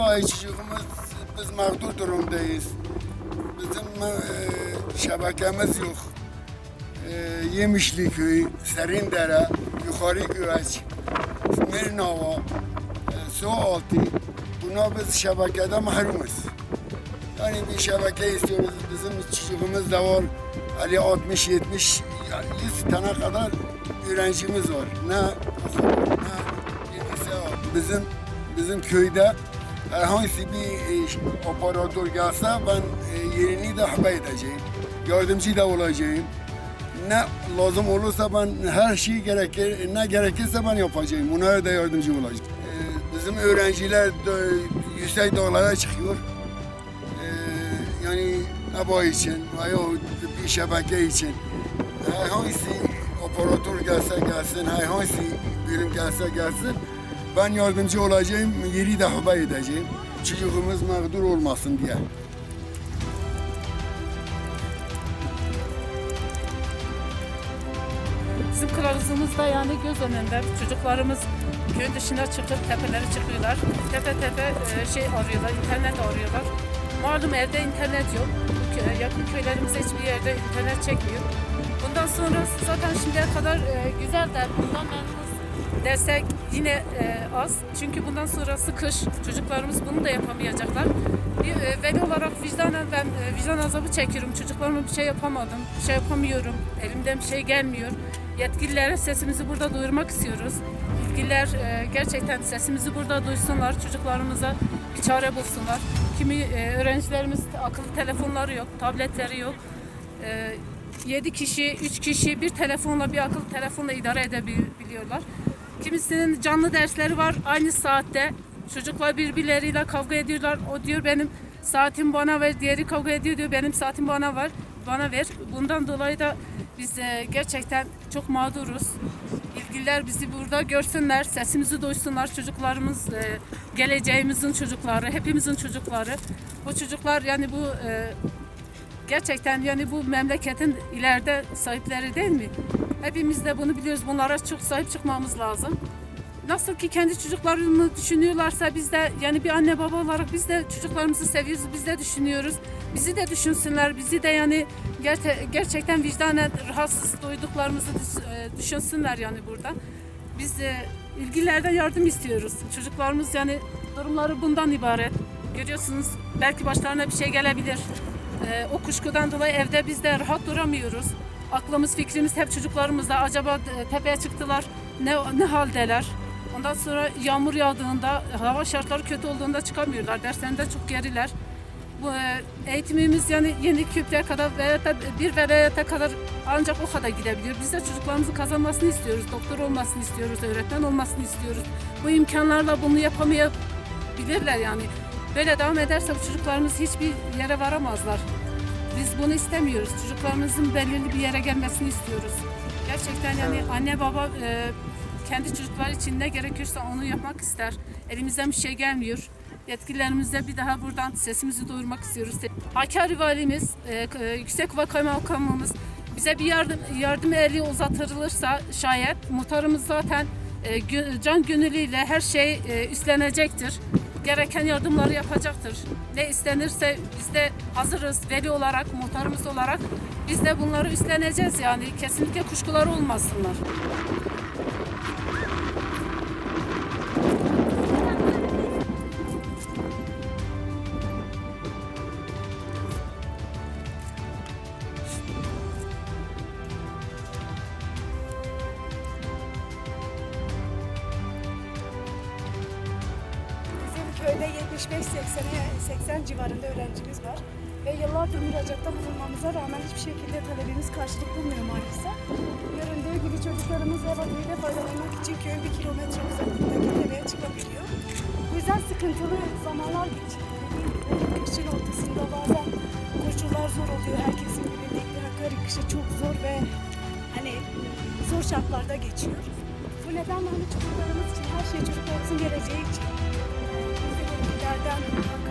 çocuğumuz biz mağdur durumdayız. Bizim e, şebekemiz yok. E, Yemişli köy, Serindere, Yukarı Güveç, Smirnova, e, Su altı. Buna biz şebekede mahrumuz. Yani bir şebeke istiyoruz. Bizim çocuğumuz da var. Ali 60 70 yani 100 tane kadar öğrencimiz var. Ne okul, ne. Bizim bizim köyde herhangi bir e, operatör gelse ben e, yerini de haber edeceğim. Yardımcı da olacağım. Ne lazım olursa ben her şey gerekir, ne gerekirse ben yapacağım. Bunlara da yardımcı olacağım. E, bizim öğrenciler de yüksek dağlara çıkıyor. Yani ABA için veya bir şebeke için hangisi operatör gelse gelsin, hangisi birim gelse gelsin ben yardımcı olacağım, yeri de haber edeceğim. Çocuğumuz mağdur olmasın diye. Bizim kılavuzumuzda yani göz önünde çocuklarımız köy dışına çıkıp tepelere çıkıyorlar. Tepe tepe e, şey arıyorlar, internet arıyorlar. Malum evde internet yok. Yakın köylerimizde hiçbir yerde internet çekmiyor. Bundan sonra zaten şimdiye kadar e, güzel de bundan memnunuz desek yine e, az. Çünkü bundan sonrası kış. Çocuklarımız bunu da yapamayacaklar. Bir e, veli olarak vicdanen ben e, vicdan azabı çekiyorum. Çocuklarıma bir şey yapamadım. Bir şey yapamıyorum. Elimden bir şey gelmiyor. Yetkililere sesimizi burada duyurmak istiyoruz. Yetkililer e, gerçekten sesimizi burada duysunlar. Çocuklarımıza bir çare bulsunlar. Kimi e, öğrencilerimiz akıllı telefonları yok, tabletleri yok. E, 7 kişi, 3 kişi bir telefonla, bir akıllı telefonla idare edebiliyorlar. Kimisinin canlı dersleri var aynı saatte. Çocuklar birbirleriyle kavga ediyorlar. O diyor benim saatim bana ver, diğeri kavga ediyor diyor benim saatim bana ver, bana ver. Bundan dolayı da biz e, gerçekten çok mağduruz. İlgililer bizi burada görsünler, sesimizi duysunlar. Çocuklarımız e, geleceğimizin çocukları, hepimizin çocukları. Bu çocuklar yani bu e, gerçekten yani bu memleketin ileride sahipleri değil mi? Hepimiz de bunu biliyoruz. Bunlara çok sahip çıkmamız lazım. Nasıl ki kendi çocuklarını düşünüyorlarsa biz de yani bir anne baba olarak biz de çocuklarımızı seviyoruz, biz de düşünüyoruz. Bizi de düşünsünler, bizi de yani gerte- gerçekten vicdanen rahatsız duyduklarımızı e, düşünsünler yani burada. Biz de ilgilerden yardım istiyoruz. Çocuklarımız yani durumları bundan ibaret. Görüyorsunuz belki başlarına bir şey gelebilir. Ee, o kuşkudan dolayı evde biz de rahat duramıyoruz. Aklımız fikrimiz hep çocuklarımızda. Acaba e, tepeye çıktılar ne, ne haldeler? Ondan sonra yağmur yağdığında, hava şartları kötü olduğunda çıkamıyorlar. Derslerinde çok geriler. Bu e, eğitimimiz yani yeni küplere kadar veya da bir velayete kadar ancak o kadar gidebiliyor. Biz de çocuklarımızın kazanmasını istiyoruz. Doktor olmasını istiyoruz, öğretmen olmasını istiyoruz. Bu imkanlarla bunu yapamayabilirler yani. Böyle devam ederse bu çocuklarımız hiçbir yere varamazlar. Biz bunu istemiyoruz. Çocuklarımızın belirli bir yere gelmesini istiyoruz. Gerçekten yani anne baba e, kendi çocuklar için ne gerekiyorsa onu yapmak ister. Elimizden bir şey gelmiyor. Yetkililerimize bir daha buradan sesimizi duyurmak istiyoruz. Hakkari Valimiz, e, e, Yüksekova Kaymakamımız bize bir yardım, yardım eli uzatılırsa şayet muhtarımız zaten e, can gönüllüyle her şey e, üstlenecektir. Gereken yardımları yapacaktır. Ne istenirse biz de hazırız veli olarak, muhtarımız olarak biz de bunları üstleneceğiz yani kesinlikle kuşkuları olmasınlar. Köyde 75-80'e 80 civarında öğrencimiz var. Ve yıllardır müracaatta bulunmamıza rağmen hiçbir şekilde talebimiz karşılık bulmuyor maalesef. Göründüğü gibi çocuklarımız ev adıyla faydalanmak için köyün bir kilometre uzaklıktaki tepeye çıkabiliyor. Bu yüzden sıkıntılı zamanlar geçiriyor. Kışın ortasında bazen koşullar zor oluyor. Herkesin bildiği Hakkari kışı çok zor ve hani zor şartlarda geçiyor. Bu nedenle hani çocuklarımız için her şey çocuklarımızın geleceği için e, biz de yetkililerden